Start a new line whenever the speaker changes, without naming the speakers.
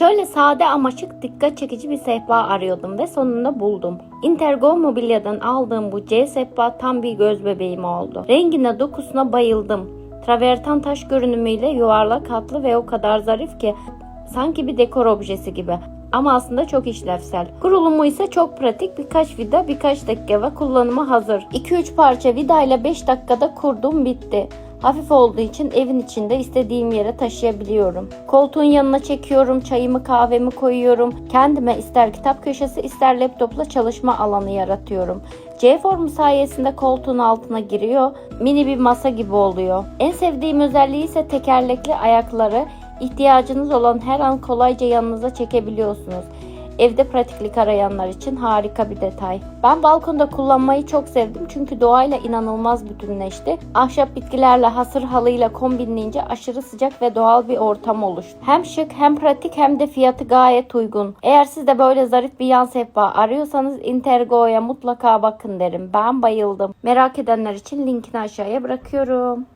Şöyle sade ama şık dikkat çekici bir sehpa arıyordum ve sonunda buldum. Intergo Mobilya'dan aldığım bu C sehpa tam bir göz bebeğim oldu. Rengine dokusuna bayıldım. Traverten taş görünümüyle yuvarlak hatlı ve o kadar zarif ki sanki bir dekor objesi gibi. Ama aslında çok işlevsel. Kurulumu ise çok pratik. Birkaç vida, birkaç dakika ve kullanıma hazır. 2-3 parça vida ile 5 dakikada kurdum bitti. Hafif olduğu için evin içinde istediğim yere taşıyabiliyorum. Koltuğun yanına çekiyorum, çayımı kahvemi koyuyorum. Kendime ister kitap köşesi ister laptopla çalışma alanı yaratıyorum. C formu sayesinde koltuğun altına giriyor. Mini bir masa gibi oluyor. En sevdiğim özelliği ise tekerlekli ayakları. İhtiyacınız olan her an kolayca yanınıza çekebiliyorsunuz. Evde pratiklik arayanlar için harika bir detay. Ben balkonda kullanmayı çok sevdim çünkü doğayla inanılmaz bütünleşti. Ahşap bitkilerle hasır halıyla kombinleyince aşırı sıcak ve doğal bir ortam oluştu. Hem şık hem pratik hem de fiyatı gayet uygun. Eğer siz de böyle zarif bir yan sehpa arıyorsanız Intergo'ya mutlaka bakın derim. Ben bayıldım. Merak edenler için linkini aşağıya bırakıyorum.